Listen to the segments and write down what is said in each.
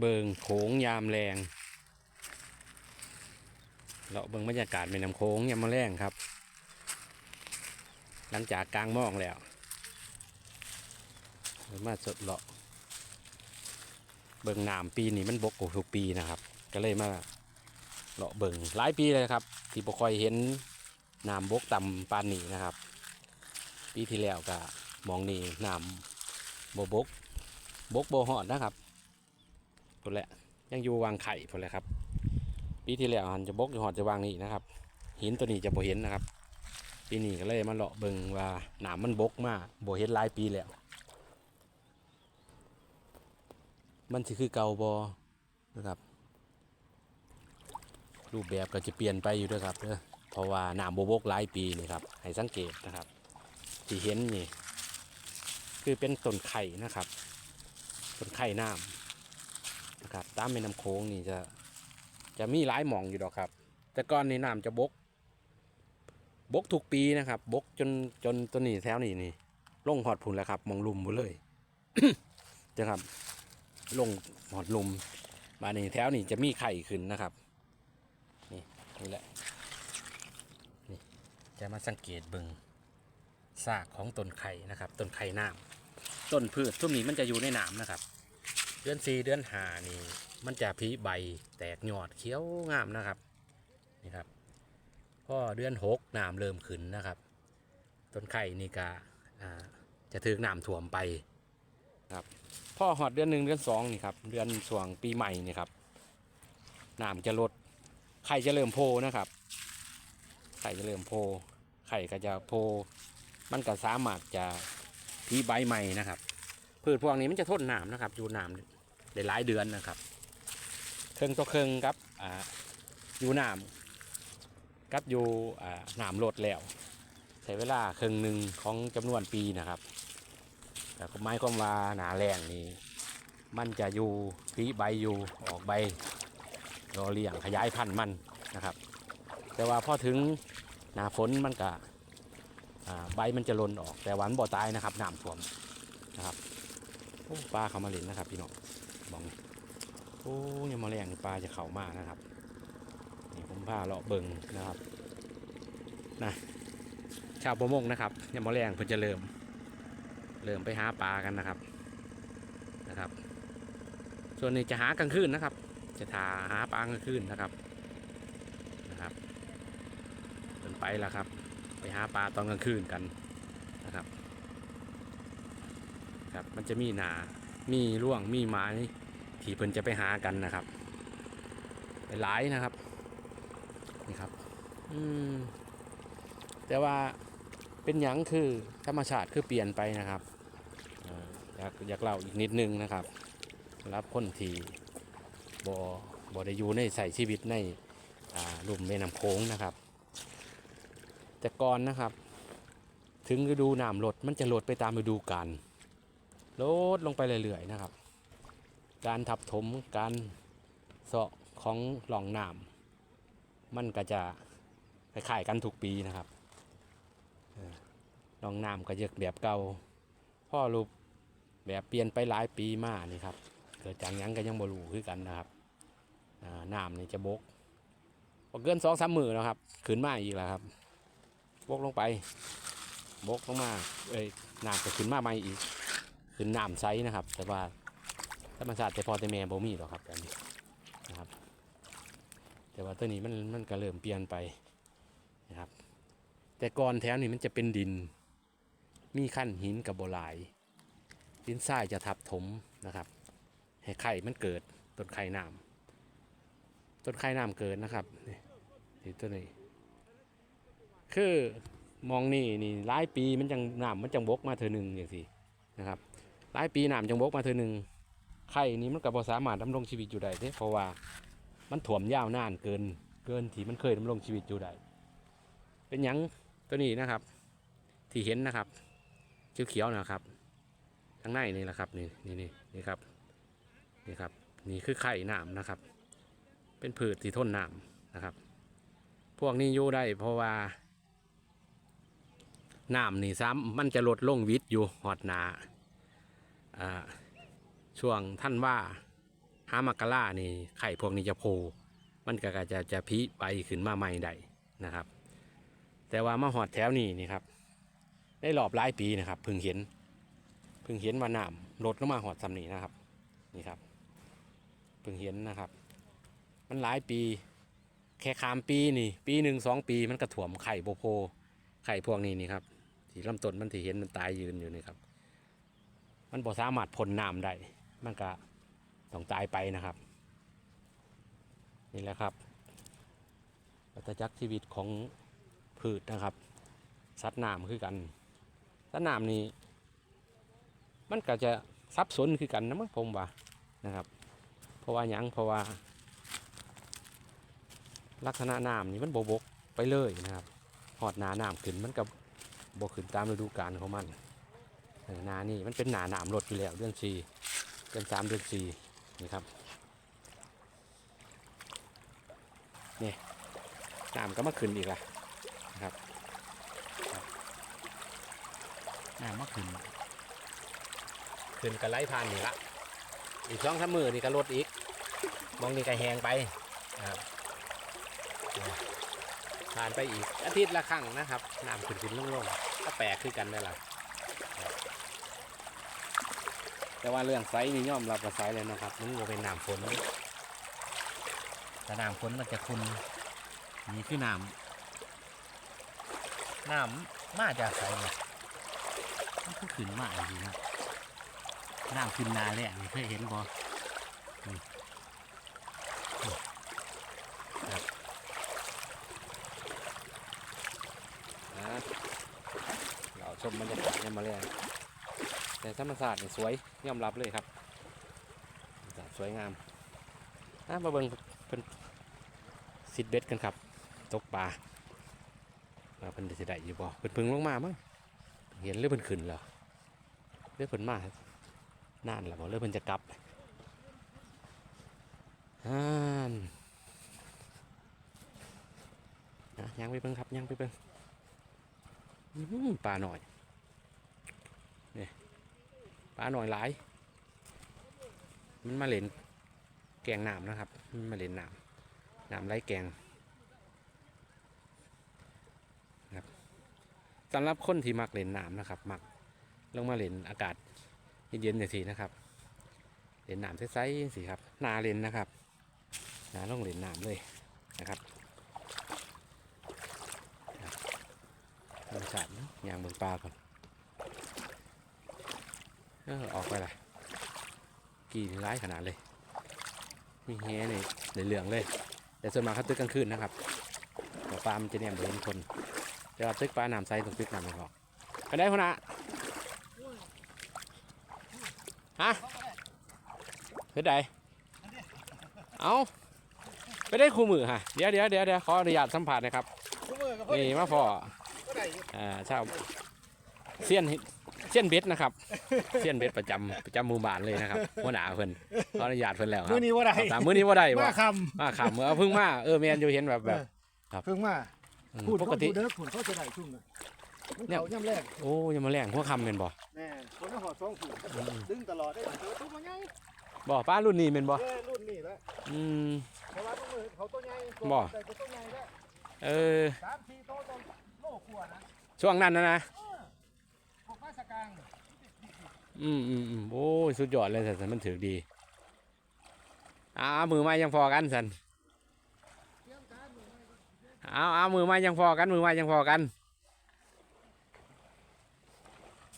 เบิงโขงยามแรงเลาะเบิงบรรยากาศแม่น้ำโขงยามมาแรงครับ หลังจากกลางมองแล้วมาสดเลาะเบิงน้ำปีนี้มันบกกว่าทุกปีนะครับ ก็เลยมาเลาะเบิงหลายปีเลยครับ ที่บ่ค่อยเห็นน้ำบกต่ำปานนี้นะครับ ปีที่แล้วก็มองนี่น้ำบบกบกโบหอดนะครับ พุ่นแหละ ยังอยู่วางไข่พุ่นแหละครับ ปีที่แล้วหันจะบกอยู่หอดจะวางนี่นะครับ หินตัวนี้จะโบเห็นนะครับ ปีนี้ก็เลยมาเลาะเบิงว่าหนามมันบกมากโบเห็นหลายปีแล้ว มันสิคือเก่าบอนะครับ รูปแบบก็จะเปลี่ยนไปอยู่ด้วยครับเด้อเพราะว่าหนามโบบกหลายปีนี่ครับ ให้สังเกตนะครับ ที่เห็นนี่ คือเป็นต้นไข่นะครับต้นไข่น้ำ นะครับตามแม่น้ำโค้งนี่จะจะมีหลายหม่องอยู่ดอกครับ แต่ก่อนนี่น้ำจะบก บกทุกปีนะครับ บกจนจนตัวนี้แถวนี้นี่ลงหอดผุนแล้วครับมองลุมหมดเลยนะครับ ลงหอดลุมมานี่แถวนี้จะมีไข่ขึ้นนะครับ นี่นี่แหละนี่จะมาสังเกตเบิงซากของต้นไข่นะครับต้นไข่น้ำต้นพืชทุกนี้มันจะอยู่ในนามนะครับ ดือนสี่เดือนหานี่ มันจะพีใบแตกยอดเขียวงามนะครับนี่ครับพอเดือนหกน้ำเริ่มขึ้นนะครับต้นไข่นี่ก็จะถึงน้ำท่วมไปครับพ่อหอดเดือนหนึ่งเดือนสองนี่ครับเดือนส่วงปีใหม่นี่ครับน้ำจะลดไข่จะเริ่มโพนะครับไข่จะเริ่มโพไข่ก็จะโพมันก็สามารถจะพีใบใหม่นะครับพืชพวกนี้มันจะทนน้ำนะครับอยู่น้ำ ได้หลายเดือนนะครับ เครื่องต่อเครื่องครับอ่าอยู่น้ำกับอยู่อ่าน้ำลดแล้วใช้เวลาครึ่งหนึ่งของจำนวนปีนะครับ แต่ก็หมายความว่าหนาแรงนี่มันจะอยู่พีใบอยู่ออกใบรอเลี้ยงขยายพันธุ์มันนะครับ แต่ว่าพอถึงหนาฝนมันก็ใบมันจะล่นออกแต่หวามันบ่ตายนะครับน้ำท่วมนะครับโอ้ปลาเขามาเล่นนะครับพี่น้อง มองโอ้ยังมาแรงปลาจะเข้ามากนะครับนี่ผมพาเลาะเบิงนะครับนะชาวประมงนะครับยังมาแรงเพิ่นจะเริ่ม เริ่มไปหาปลากันนะครับนะครับ ส่วนนี้จะหากลางคืนนะครับ จะทาหาปลากลางคืนนะครับนะครับเพิ่นไปแล้วครับ ไปหาปลาตอนกลางคืนกันนะครับครับมันจะมีหนา มีร่วงมีไม้ที่เพิ่นจะไปหากันนะครับไปหลายนะครับนี่ครับ อืมแต่ว่าเป็นหยังคือธรรมชาติคือเปลี่ยนไปนะครับอยากอยากเล่าอีกนิดนึงนะครับ รับคนทีบอบอได้อยู่ในใส่ชีวิตในลุ่มแม่น้ำโค้งนะครับ แต่ก่อนนะครับ ถึงฤดูน้ำลดมันจะลดไปตามฤดูกาล ลดลงไปเรื่อยๆนะครับ การทับถมการเสาะของหลองน้ำมันก็จะคล้ายๆกันทุกปีนะครับหลองน้ำก็จะแบบเก่าพ่อรูปแบบเปลี่ยนไปหลายปีมานี่ครับเกิดจากยังก็ยังบรู้คือกันนะครับน้ำนี่จะบกพอเกินสองสามมือแล้วครับขึ้นมาอีกแล้วครับบกลงไปบกลงมาเอ้ยน้ำจะขึ้นมาใหม่อีก ขึ้นน้ำไซนะครับ แต่ว่าธรรมชาติแต่พอแต่แม่บ่มีหรอกครับแบบนี้นะครับ แต่ว่าตัวนี้มันมันก็เริ่มเปลี่ยนไปนะครับ แต่ก่อนแถวนี้มันจะเป็นดิน มีขั้นหินกับโบหลายดินทรายจะทับถมนะครับให้ไข่มันเกิดต้นไข่น้ำต้นไข่น้ำเกิดนะครับนี่นี่ตัวนี้ คือมองนี่นี่หลายปีมันจังน้ำมันจังบกมาเธอหนึ่งอย่างสินะครับ หลายปีน้ำจังบกมาเธอหนึ่งไข่นี้มันก็บ่สามารถดำรงชีวิตอยู่ได้เด้เพราะว่ามันถ่วมยาวนานเกิน เกินที่มันเคยดำรงชีวิตอยู่ได้เป็นยังตัวนี้นะครับ ที่เห็นนะครับเขียวๆนะครับข้างในนี่แหละครับนี่นี่นี่นี่ครับนี่ครับ นี่คือไข่น้ำนะครับ เป็นพืชที่ทนน้ำนะครับ พวกนี้อยู่ได้เพราะว่าน้ำนี่ซ้ำมันจะลดลงวิทย์อยู่หอดหนา ช่วงท่านว่าหามากกะล่านี่ไข่พวกนี้จะโผล่มันก็จะจะพิไปขึ้นมาใหม่ได้นะครับ แต่ว่ามาหอดแถวนี้นี่ครับได้รอบหลายปีนะครับพิ่งเห็นพิ่งเห็นว่าน้ำลดลงมาหอดสำนีนะครับนี่ครับพิ่งเห็นนะครับ มันหลายปี แค่คามปีนี่ ปีหนึ่งสองปีมันกระถ่วมไข่โบโพไข่พวกนี้นี่ครับที่ลำต้นมันที่เห็นมันตายยืนอยู่นี่ครับ มันบ่สามารถพ่นน้ำได้ มันก็ต้องตายไปนะครับ นี่แหละครับวัฏจักรชีวิตของพืชนะครับ สัตว์น้ำคือกัน สัตว์น้ำนี่มันก็จะซับซ้อนคือกันนะมั้งผมว่านะครับ เพราะว่าหยังเพราะว่า ลักษณะน้ำนี่มันบบบกไปเลยนะครับหอดหนาน้ำขึ้นมันกับบกขึ้นตามฤดูกาลของมัน เออหนานี่มันเป็นหนาหนามลดอยู่แล้วเดือนสี่เดือนสามเดือนสี่นี่ครับนี่น้ำก็มาขึ้นอีกละนะครับครับน้ำมาขึ้นขึ้นก็ไหลผ่านนี่ละอีกสองสามมือนี่ก็ลดอีกมองนี่ก็แห้งไปนะครับผ่านไปอีกอาทิตย์ละครั้งนะครับน้ำขึ้นขึ้นลงลงก็แปลกขึ้นกันได้ละ แต่ว่าเรื่องไซส์นี่ย่อมรับว่าไซเลยนะครับมันโมเป็นน้ำฝนแต่น้ำฝนมันจะคุณนี่คือน้ำน้ำมาจากไซเนี่ยมันก็ขึ้นมาจริงนะน้ำขึ้นนาแหละนี่เคยเห็นบ่เราชมบรรยากาศกันมาเลย แต่ธรรมศาสตร์นี่สวยยอมรับเลยครับ สวยงามอะมาเบิ่งเป็นซิดเบ็ดกันครับ ตกปลาว่าเพิ่นจะได้อยู่บ่เพิ่นพึ่งลงมามั้งเห็นหรือเพิ่นขึ้นเหรอหรือเพิ่นมานานแล้วบ่หรือเพิ่นจะกลับอ่านนะยังไปเบิ่งครับยังไปเบิ่งอื้อหือปลาหน่อยนี่ ปลาหน่อยหลาย มันมาเล่นแกงน้ำนะครับ มันมาเล่นน้ำน้ำไหลแกงนะครับสำหรับคนที่มักเล่นน้ำนะครับ มักลงมาเล่นอากาศเย็นๆอย่างสีนะครับเล่นน้ำใสๆสิครับนาเล่นนะครับนาลงเล่นน้ำเลยนะครับธรรมชาติเนอะยางเบืองปลาก่อน เออออกไปละกี่ร้ายขนาดเลย มีแฮนี่เหลืองๆเลย แต่ส่วนมากเขาตึกกลางคืนนะครับแต่ปลามันจะเนี่ยเห็นคนแต่ว่าตึกปลาน้ำใสตรงตึกน้ำไม่ออกไปได้คนน่ะฮะไปได้เอาไปได้คู่มือฮะเดี๋ยวเดี๋ยวเดี๋ยวเดี๋ยวขออนุญาตสัมผัสนะครับทุกมือก็พอนี่ดีมาพอก็ได้อยู่อ่าชาวเซียน เซียนเบ็ดนะครับเซียนเบ็ดประจำประจำหมู่บ้านเลยนะครับหัวหน้าเพิ่นขออนุญาตเพิ่นแล้วครัมื้บอนี้ว่าได้ตามมื้อนี้ว่าได้มาว่าคมาขำเมื่อเพิ่งมาเออแมนอยู่เห็นแบบแบบครับเพิ่งมาอืมพูดปกติพูดเด้อผลเขาจะได้ชุ่มเลยมันเนี่ยเขาย่ำแรกโอ้ยังมาแรงหัวคำเป็นบ่แน่คนละหอดสองผูกอืมดึงตลอดได้เจอตัวใหญ่บ่ป้ารุ่นนี้เป็นบ่เออรุ่นนี้แหละอืมแต่ว่าตัวมือเขาตัวใหญ่บ่แต่ตัวใหญ่แล้วเออสามสี่โตวตอนโลขวดนะช่วงนั้นนะนะเกลางอืมอืมอืมโอ้ยสุดยอดเลยสันมันถือดีอ้ามือไม้ยังพอกันสันเตรียมการมือไว้เอาเอามือไม้ยังพอกันมือไม้ยังพอกัน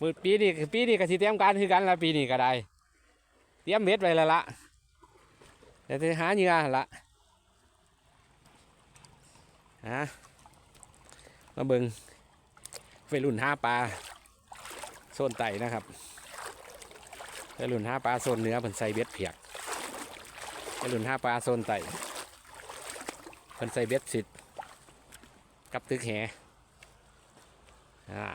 มือปีนี้ปีนี้ก็สิเตรียมการคือกันละปีนี้ก็ได้ เตรียมเม็ดไว้แล้วละแต่จะหาเหยื่อละฮะมาเบิงไปรุ่นห้าปลา โซนไตนะครับไปรุ่นห้าปลาโซนเนื้อเป็นใส่เบ็ดเพียกไปรุ่นห้าปลาโซนไต่เป็นใส่เบ็ดสิทธิ์กับตึกแหอ่า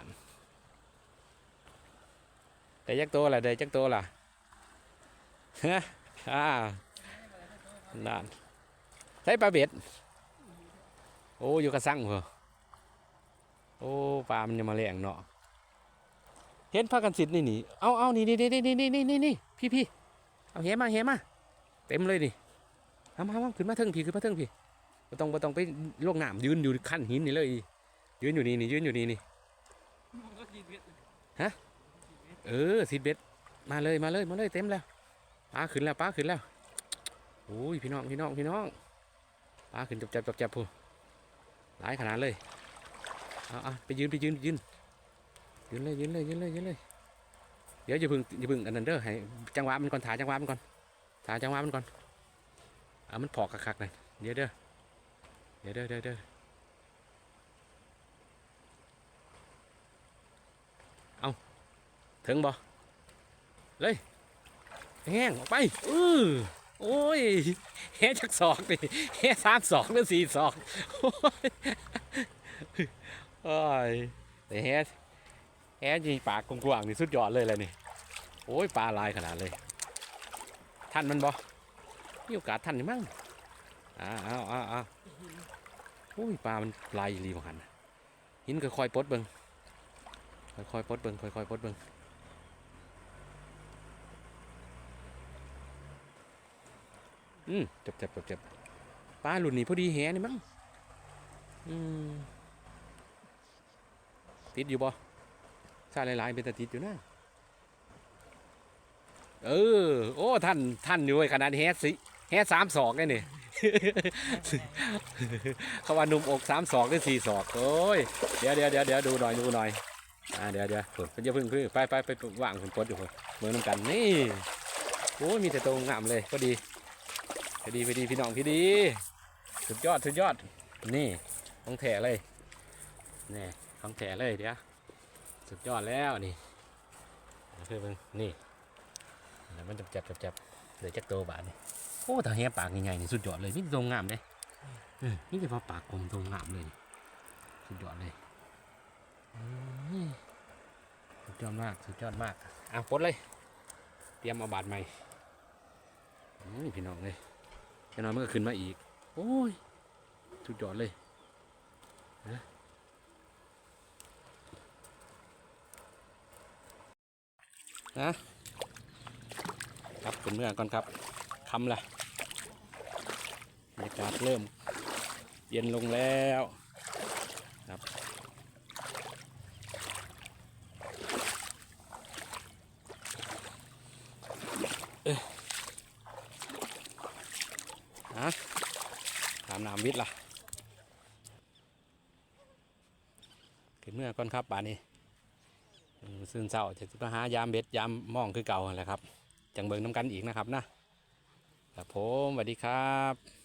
ได้จักโตวล่ะได้จักโตวล่ะฮะอ่านั่นใช้ปลาเบ็ดโอ้อยู่กระสังเหรอโอ้ปลามันจะมาแรงเนาะ เห็นพากันสิทธิ์นี่นี่เอาเอานี่นี่นี่นี่นี่นี่นี่นี่พี่พี่เอาเฮมาเฮมาเต็มเลยนี่เอามาเอามขึ้นมาเทิงพี่ขึ้นมาเทิงพี่บ่ต้องบ่ต้องไปลงน้ำยืนอยู่ขั้นหินนี่เลยยืนอยู่นี่นี่ยืนอยู่นี่นี่ฮะเออสิเบ็ดมาเลยมาเลยมาเลยเต็มแล้วปลาขึ้นแล้วปลาขึ้นแล้วโอ้ยพี่น้องพี่น้องพี่น้องปลาขึ้นจับจับจับจับพูหลายขนาดเลยเอาเอาไปยืนไปยืนยืน ยืนเลยยืนเลยยืนเลยยืนเลยเดี๋ยวอย่าพึ่งอย่าพึ่งอันนั้นเด้อให้จังหวะมันก่อนถ่ายจังหวะมันก่อนถ่ายจังหวะมันก่อนเอามันพอกคักๆหน่อยเดี๋ยวเด้อเดี๋ยวเด้อเดี๋ยวเด้อเอาถึงบ่เลยแห้งออกไปอือโอ้ยแห่จักศอกดิแห่สามศอกหรือสี่ศอกโอ้ยโอ้ยแต่แห่ แห่ยิงปากกว้างๆนี่สุดยอดเลยแหละนี่ โอ้ยปลาลายขนาดเลย ท่านมันบ่มีโอกาสท่านนี่มั้งอ้าวอ้าวอ้าวโอ้ยปลามันลายรีบหันหินค่อยๆปลดเบิงค่อยๆปลดเบิงค่อยๆปลดเบิงอืมจับจับจับจับปลาหลุดนี่พอดีแหนี่มั้งอืมติดอยู่บ่ ซาหลายๆเป็นต่ติดอยู่นะเออ โอ้ท่านท่านอยู่ไอ้ขนาดแฮสิแฮสสามศอกไงนี่เขาว่านุ่มอกสามศอกหรือสี่ศอกโอ้ยเดี๋ยวเดี๋ยวเดี๋ยวเดี๋ยวดูหน่อยดูหน่อยอ่าเดี๋ยวเดี๋ยวฝนอย่าเพึ่งพึ่งไปไปไปว่างฝนปดอยู่คนเมืองน้ำกันนี่โอ้ยมีแต่ตรงงามเลยพอดีพอดีพอดีพี่น้องพี่ดี สุดยอดสุดยอดนี่ของแถเลยนี่ของแถเลยเดี๋ยว สุดยอดแล้วนี่เพื่อนเบิ่งนี่แล้วมันจับจับจับจับเลยวจักโตบาทนี่โอ้แต่แหปากใหญ่ๆนี่สุดยอดเลยนี่ตรงงามเลยนี่จะพอปากกลมตรงงามเลยสุดยอดเลยสุดยอดมากสุดยอดมากอะปดเลย เตรียมเอาบาทใหม่อืมพี่น้องเลยแค่น้อยมันก็ขึ้นมาอีก โอ้ยสุดยอดเลยนะ นะครับเป็นเมื่อก่อนครับคำละบรรยากาศเริ่ม เย็นลงแล้วครับเอ้ยฮะตามน้ำวิทย์ล่ะขึ้นเมื่อก่อนครับป่านนี้ ซึ่งเศร้าจะมาหายามเบ็ดยามมองคือเก่าแหละครับ จังเบิงน้ำกันอีกนะครับนะครับผมสวัสดีครับ